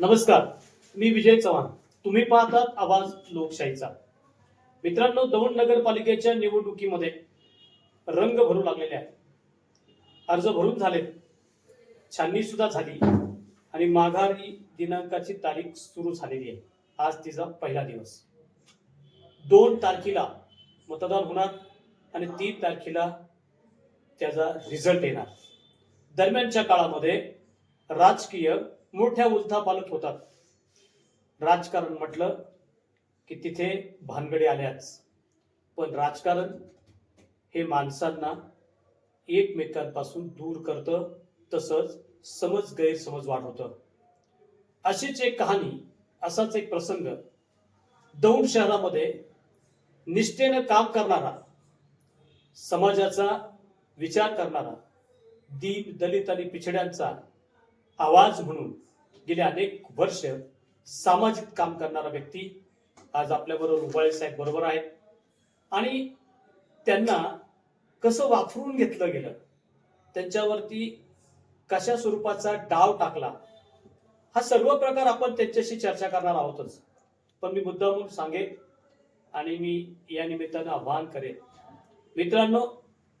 नमस्कार मी विजय चव्हाण. तुम्ही पाहतात आवाज लोकशाहीचा. मित्रांनो दौंड नगरपालिकेच्या निवडणुकीमध्ये रंग भरू लागलेले आहेत. अर्ज भरून झाले छाननी सुद्धा झाली. आणि माघारी दिनांकाची तारीख सुरू झालेली आहे. आज तिचा पहिला दिवस. दोन तारखेला मतदान होणार आणि तीन तारखेला त्याचा रिझल्ट येणार. दरम्यानच्या काळामध्ये राजकीय मोठ्या उलथापालट होतात. राजकारण म्हटलं की तिथे भानगडी आल्याच. पण राजकारण हे माणसांना एकमेकांपासून दूर करतं तसंच समज गैरसमज वाढवतं. अशीच एक कहाणी असाच एक प्रसंग. दौंड शहरामध्ये निष्ठेनं काम करणारा समाजाचा विचार करणारा दीन दलित आणि पिछड्यांचा आवाज म्हणून गेले अनेक वर्ष सामाजिक काम करणारा व्यक्ती आज आपल्याबरोबर उबाळे साहेब बरोबर आहेत. आणि त्यांना कसं वापरून घेतलं गेलं? त्यांच्यावरती कशा स्वरूपाचा डाव टाकला? हा सर्व प्रकार आपण त्यांच्याशी चर्चा करणार आहोतच. पण मी मुद्दा म्हणून सांगेन आणि मी या निमित्तानं आवाहन करेन. मित्रांनो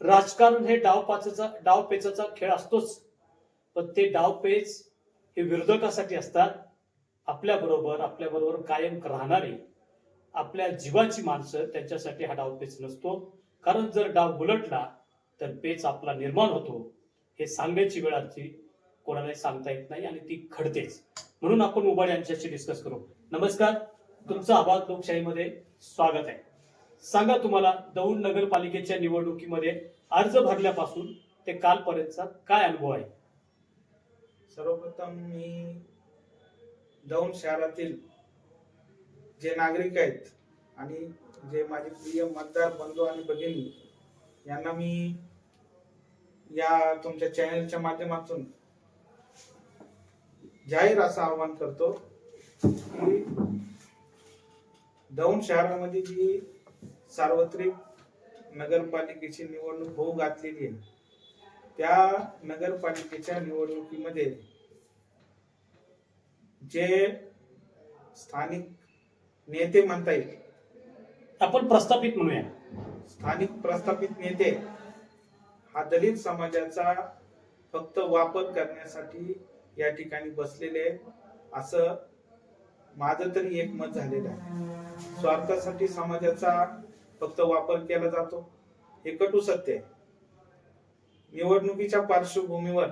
राजकारण हे डावपाचा डावपेचाचा खेळ असतोच. पण ते डावपेच हे विरोधकासाठी असतात. आपल्याबरोबर आपल्याबरोबर कायम राहणारी आपल्या जीवाची माणसं त्यांच्यासाठी हा डाव पेच नसतो. कारण जर डाव उलटला तर पेच आपला निर्माण होतो. हे सांगण्याची वेळ आजची कोणालाही सांगता येत नाही आणि ती घडतेच. म्हणून आपण उबाड यांच्याशी डिस्कस करू. नमस्कार. तुमचं आवाज लोकशाहीमध्ये स्वागत आहे. सांगा तुम्हाला दौंड नगरपालिकेच्या निवडणुकीमध्ये अर्ज भरल्यापासून ते कालपर्यंतचा काय अनुभव आहे? सर्वप्रथम मी दौंड शहरातील जे नागरिक आहेत आणि जे माझे प्रिय मतदार बंधू आणि भगिनी यांना मी या तुमच्या चॅनलच्या माध्यमातून जाहीर असं आवाहन करतो की दौंड शहरामध्ये जी सार्वत्रिक नगरपालिकेची निवडणूक होऊ घातलेली आहे त्या नगरपालिकेच्या निवडणुकीमध्ये जे स्थानिक नेते म्हणता येईल. आपण प्रस्थापित म्हणूया. स्थानिक प्रस्थापित नेते हा दलित समाजाचा फक्त वापर करण्यासाठी या ठिकाणी बसलेले असं माझं तरी एक मत झालेलं आहे. स्वार्थासाठी समाजाचा फक्त वापर केला जातो. हे कटू सत्य आहे. निवडणुकीच्या पार्श्वभूमीवर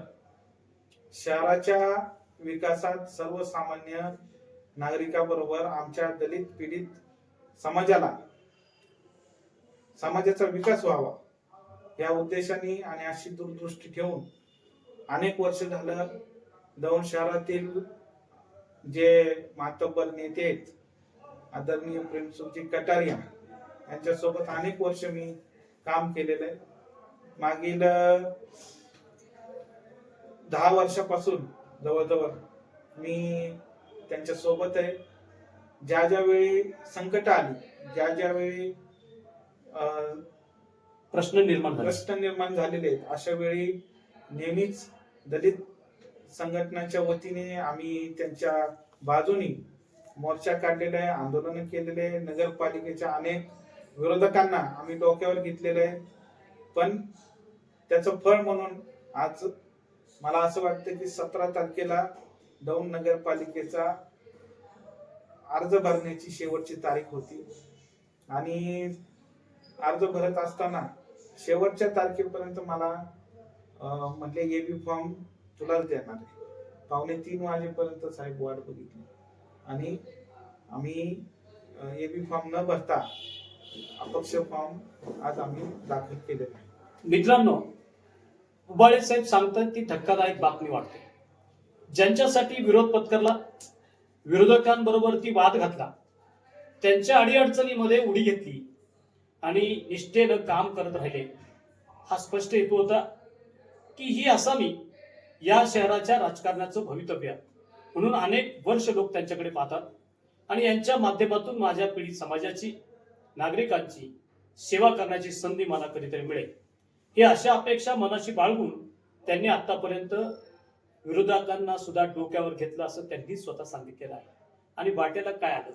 शहराच्या विकासात सर्वसामान्य नागरिकाबरोबर आमच्या दलित पीडित समाजाला समाजाचा विकास व्हावा या उद्देशाने आणि अशी दूरदृष्टी ठेवून अनेक वर्ष झालं दौंड शहरातील जे मातब्बर नेते आहेत आदरणीय प्रेमसुखजी कटारिया यांच्यासोबत अनेक वर्ष मी काम केलेलं आहे. मागील दहा वर्षापासून जवळजवळ मी त्यांच्यासोबत आहे. ज्या ज्या वेळी संकट आली ज्या ज्या वेळी अ, प्रश्न निर्माण प्रश्न निर्माण झालेले आहेत अशा वेळी नेहमीच दलित संघटनाच्या वतीने आम्ही त्यांच्या बाजूनी मोर्चा काढलेला आहे आंदोलन केलेले आहे. नगरपालिकेच्या अनेक विरोधकांना आम्ही डोक्यावर घेतलेलं आहे. पण त्याचं फळ म्हणून आज मला असं वाटतं की सतरा तारखेला दौंड नगरपालिकेचा अर्ज भरण्याची शेवटची तारीख होती. आणि अर्ज भरत असताना शेवटच्या तारखेपर्यंत मला म्हटले ए बी फॉर्म तुलाच देणार आहे. पावणे तीन वाजेपर्यंत साहेब वाट बघितली. आणि आम्ही ए बी फॉर्म न भरता अपक्ष फॉर्म आज आम्ही दाखल केलेला आहे. मित्रांनो उबाळे साहेब सांगतात ती धक्कादायक बातमी वाटते ज्यांच्यासाठी विरोध पत्करला विरोधकांबरोबर ती वाद घातला त्यांच्या अडीअडचणीमध्ये उडी घेतली आणि निष्ठेनं काम करत राहिले. हा स्पष्ट हेतू होता की ही आसामी या शहराच्या राजकारणाचं भवितव्य आहे. म्हणून अनेक वर्ष लोक त्यांच्याकडे पाहतात आणि यांच्या माध्यमातून माझ्या पिढी समाजाची नागरिकांची सेवा करण्याची संधी मला कधीतरी मिळेल. हे अशा अपेक्षा मनाशी बाळगून त्यांनी आतापर्यंत विरोधकांना सुद्धा डोक्यावर घेतलं असं त्यांनी स्वतः सांगितलेलं आहे. आणि वाटेला काय आलं?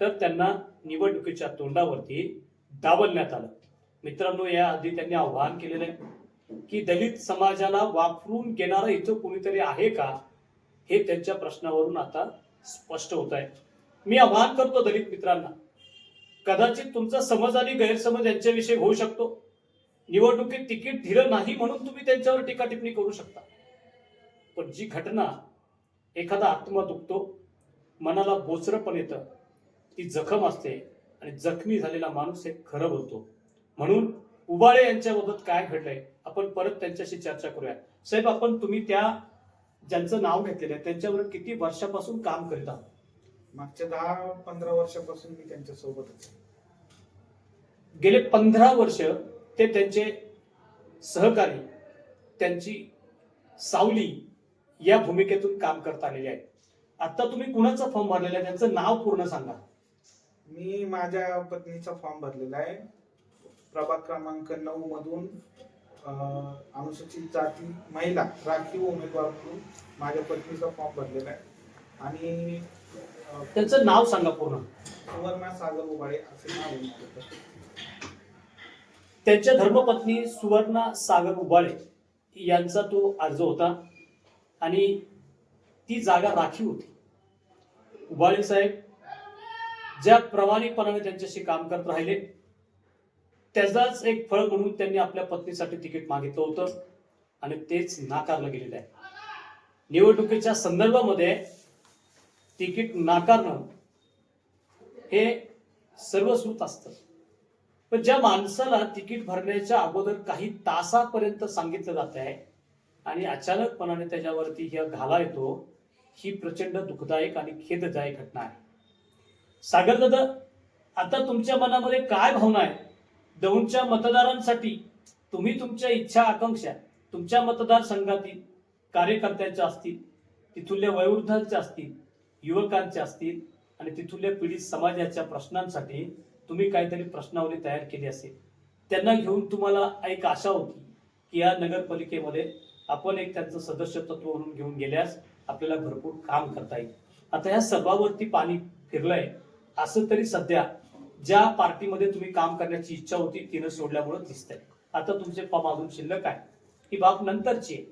तर त्यांना निवडणुकीच्या तोंडावरती डावलण्यात आलं. मित्रांनो या आधी त्यांनी आव्हान केलेलं आहे की दलित समाजाला वापरून घेणारं इथं कोणीतरी आहे का? हे त्यांच्या प्रश्नावरून आता स्पष्ट होत आहे. मी आवाहन करतो दलित मित्रांना कदाचित तुमचा समज आणि गैरसमज यांच्याविषयी होऊ शकतो. निवडणुकीत तिकीट दिलं नाही म्हणून तुम्ही त्यांच्यावर टीका टिप्पणी करू शकता. पण जी घटना एखादा आत्मा दुखतो मनाला बोचरं पण येतं ती जखम असते आणि जखमी झालेला माणूस हे खरं बोलतो. म्हणून उबाळे यांच्याबाबत काय घडलंय आपण परत त्यांच्याशी चर्चा करूया. साहेब आपण तुम्ही त्या ज्यांचं नाव घेतलेलं आहे त्यांच्यावर किती वर्षापासून काम करीत आहात? मागच्या दहा पंधरा वर्षापासून मी त्यांच्या सोबतच आहे. गेले पंधरा वर्ष ते त्यांचे सहकारी त्यांची सावली या भूमिकेतून काम करत आलेले आहेत. आता तुम्ही कुणाचा फॉर्म भरलेला आहे? त्यांचं नाव पूर्ण सांगा. मी माझ्या पत्नीचा फॉर्म भरलेला आहे. प्रभाग क्रमांक नऊ मधून अनुसूचित जाती महिला राखीव उमेदवार म्हणून माझ्या पत्नीचा फॉर्म भरलेला आहे. आणि त्यांचं नाव सांगा पूर्ण. सुवर्णा सागर उबाळे असे नाव आहे माझं. त्यांच्या धर्मपत्नी सुवर्णा सागर उबाळे यांचा तो अर्ज होता आणि ती जागा राखीव होती. उबाळे साहेब ज्या प्रामाणिकपणाने त्यांच्याशी काम करत राहिले त्याचाच एक फळ म्हणून त्यांनी आपल्या पत्नीसाठी तिकीट मागितलं होतं आणि तेच नाकारलं गेलेलं आहे. निवडणुकीच्या संदर्भामध्ये तिकीट नाकारणं हे सर्वश्रुत असतं. पण ज्या माणसाला तिकीट भरण्याच्या अगोदर काही तासापर्यंत सांगितलं जात आहे आणि अचानकपणाने त्याच्यावरती ह्या घाला येतो ही प्रचंड दुःखदायक आणि खेददायक घटना आहे. सागर दादा आता तुमच्या मनामध्ये काय भावना आहे? दौंडच्या मतदारांसाठी तुम्ही तुमच्या इच्छा आकांक्षा तुमच्या मतदारसंघातील कार्यकर्त्यांच्या असतील तिथुल्या वयोवृद्धांच्या असतील युवकांच्या असतील आणि तिथुल्या पीडित समाजाच्या प्रश्नांसाठी तुम्ही काहीतरी प्रश्नावली तयार केली असेल त्यांना घेऊन तुम्हाला एक आशा होती की या नगरपालिकेमध्ये आपण एक त्यांचं सदस्यत्व म्हणून घेऊन गेल्यास आपल्याला भरपूर काम करता येईल. आता या सर्वावरती पाणी फिरलंय असं तरी सध्या ज्या पार्टीमध्ये तुम्ही काम करण्याची इच्छा होती तिनं सोडल्यामुळे दिसतंय. आता तुमचे पम अजून शिल्लक आहे. ही बाब नंतरची आहे.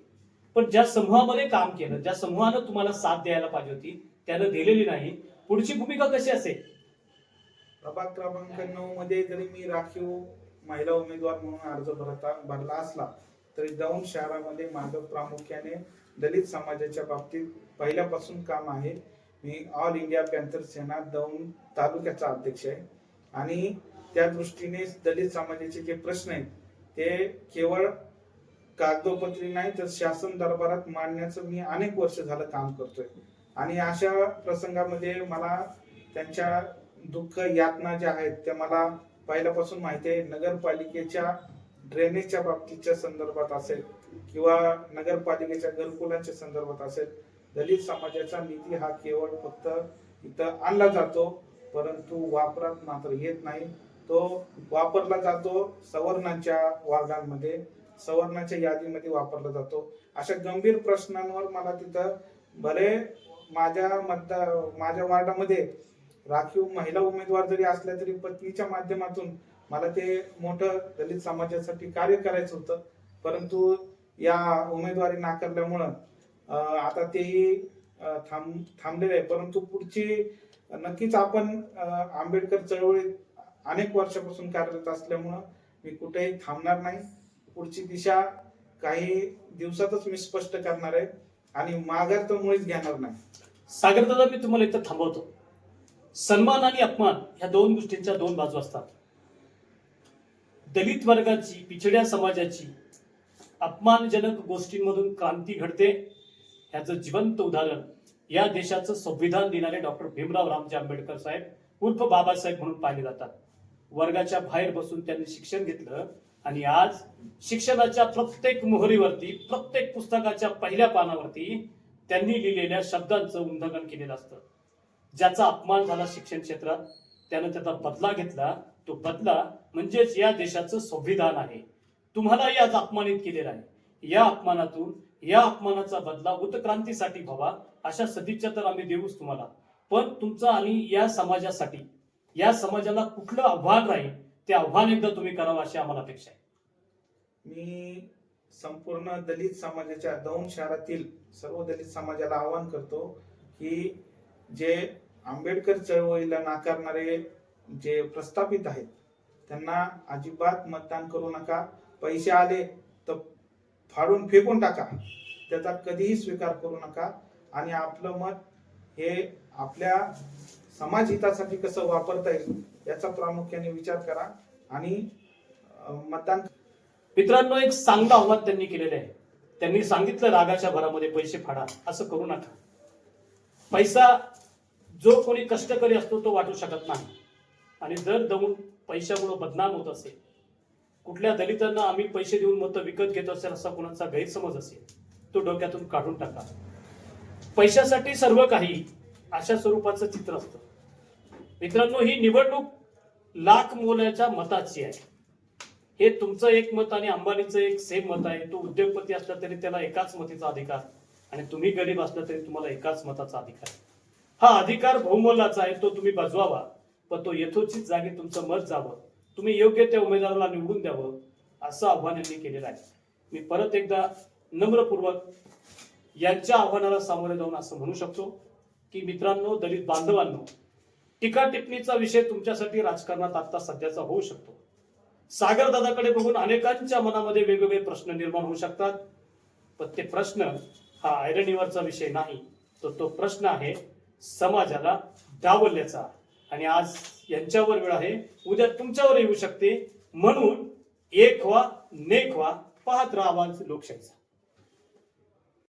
पण ज्या समूहामध्ये काम केलं ज्या समूहानं तुम्हाला साथ द्यायला पाहिजे होती त्यानं दिलेली नाही पुढची भूमिका कशी असेल? प्रभाग क्रमांक नऊ मध्ये जरी मी राखीव महिला उमेदवार म्हणून अर्ज भरता भरला असला तरी दौंड शहरामध्ये माझं प्रामुख्याने दलित समाजाच्या बाबतीत पहिल्यापासून काम आहे. मी all India Panther Sena Daund तालुक्याचा अध्यक्ष आहे. आणि त्या दृष्टीने दलित समाजाचे जे प्रश्न आहेत ते केवळ कागदोपत्री नाही तर शासन दरबारात मांडण्याचं मी अनेक वर्ष झालं काम करतोय. आणि अशा प्रसंगामध्ये मला त्यांच्या दुःख यातना ज्या आहेत त्या मला पहिल्यापासून माहिती आहे नगरपालिकेच्या ड्रेनेजच्या बाबतीच्या संदर्भात असेल किंवा नगरपालिकेच्या घरकुलांच्या संदर्भात असेल दलित समाजाचा निधी हा केवळ फक्त इथं आणला जातो परंतु वापरात मात्र येत नाही. तो वापरला जातो सवर्णांच्या वार्डांमध्ये सवर्णाच्या यादीमध्ये वापरला जातो. अशा गंभीर प्रश्नांवर मला तिथं बरे माझ्या मतदार माझ्या वार्डामध्ये राखीव महिला उमेदवार जरी असल्या तरी पत्नीच्या माध्यमातून मला ते मोठं दलित समाजासाठी कार्य करायचं होतं. परंतु या उमेदवारी नाकारल्यामुळं आता तेही थांब थांबलेलं आहे. परंतु पुढची नक्कीच आपण आंबेडकर चळवळीत अनेक वर्षापासून कार्यरत असल्यामुळं मी कुठेही थांबणार नाही. पुढची दिशा काही दिवसातच मी स्पष्ट करणार आहे आणि माघार तर मुळीच घेणार नाही. सागर दादा मी तुम्हाला इथं थांबवतो. सन्मान आणि अपमान ह्या दोन गोष्टींच्या दोन बाजू असतात. दलित वर्गाची पिछड्या समाजाची अपमानजनक गोष्टींमधून क्रांती घडते. ह्याचं जिवंत उदाहरण या देशाचं संविधान देणारे डॉक्टर भीमराव रामजी आंबेडकर साहेब उर्फ बाबासाहेब म्हणून पाहिले जातात. वर्गाच्या बाहेर बसून त्यांनी शिक्षण घेतलं आणि आज शिक्षणाच्या प्रत्येक मोहरीवरती प्रत्येक पुस्तकाच्या पहिल्या पानावरती त्यांनी लिहिलेल्या शब्दांचं उल्लंघन केलेलं असतं. ज्याचा अपमान झाला शिक्षण क्षेत्रात त्यानं त्याचा बदला घेतला. तो बदला म्हणजेच या देशाचं संविधान आहे. तुम्हालाही आज अपमानित केलेलं आहे. या अपमानातून या अपमानाचा बदला उत्क्रांतीसाठी व्हावा अशा सदिच्छा तर आम्ही देऊच तुम्हाला. पण तुमचा आणि या समाजासाठी या समाजाला कुठलं आव्हान राहील ते आव्हान एकदा तुम्ही करावं अशी आम्हाला अपेक्षा आहे. मी संपूर्ण दलित समाजाच्या दौंड शहरातील सर्व दलित समाजाला आवाहन करतो की जे आंबेडकर चळवळीला नाकारणारे जे प्रस्थापित आहेत त्यांना अजिबात मतदान करू नका. पैसे आले तर फाडून फेकून टाका. त्याचा कधीही स्वीकार करू नका. आणि आपलं मत हे आपल्या समाज हितासाठी कसं वापरता येईल याचा प्रामुख्याने विचार करा आणि मतदान मित्रांनो एक चांगलं आव्हान त्यांनी केलेलं आहे. त्यांनी सांगितलं रागाच्या भरामध्ये पैसे फाडा. असं करू नका. पैसा जो कोणी कष्टकरी असतो तो वाटू शकत नाही. आणि जर दमून पैशामुळं बदनाम होत असेल कुठल्या दलितांना आम्ही पैसे देऊन मतं विकत घेत असेल असा कोणाचा गैरसमज असेल तो डोक्यातून काढून टाका. पैशासाठी सर्व काही अशा स्वरूपाचं चित्र असतं. मित्रांनो ही निवडणूक लाख मोलाच्या मताची आहे. हे तुमचं एक मत आणि अंबानीचं एक सेम मत आहे. तो उद्योगपती असला तरी त्याला एकाच मतीचा अधिकार आणि तुम्ही गरीब असला तरी तुम्हाला एकाच मताचा अधिकार आहे. हा अधिकार बहुमोलाचा आहे तो तुम्ही बजवावा. पण तो यथोचित जागी तुमचं मत जावं. तुम्ही योग्य त्या उमेदवाराला निवडून द्यावं असं आव्हान यांनी केलेलं आहे. मी परत एकदा नम्रपूर्वक यांच्या आव्हानाला सामोरे जाऊन असं म्हणू शकतो की मित्रांनो दलित बांधवांनो टीका टिप्पणीचा विषय तुमच्यासाठी राजकारणात आता सध्याचा होऊ शकतो. सागर दादाकडे बघून अनेकांच्या मनामध्ये वेगवेगळे प्रश्न निर्माण होऊ शकतात. पण ते प्रश्न हा आयरणीवरचा विषय नाही. तर तो प्रश्न आहे समाजाला डावल्याचा आणि आज यांच्यावर वेळ आहे. उद्या तुमच्यावर येऊ शकते. म्हणून एक व्हा नेक व्हा पाहत राहा आवाज लोकशाहीचा.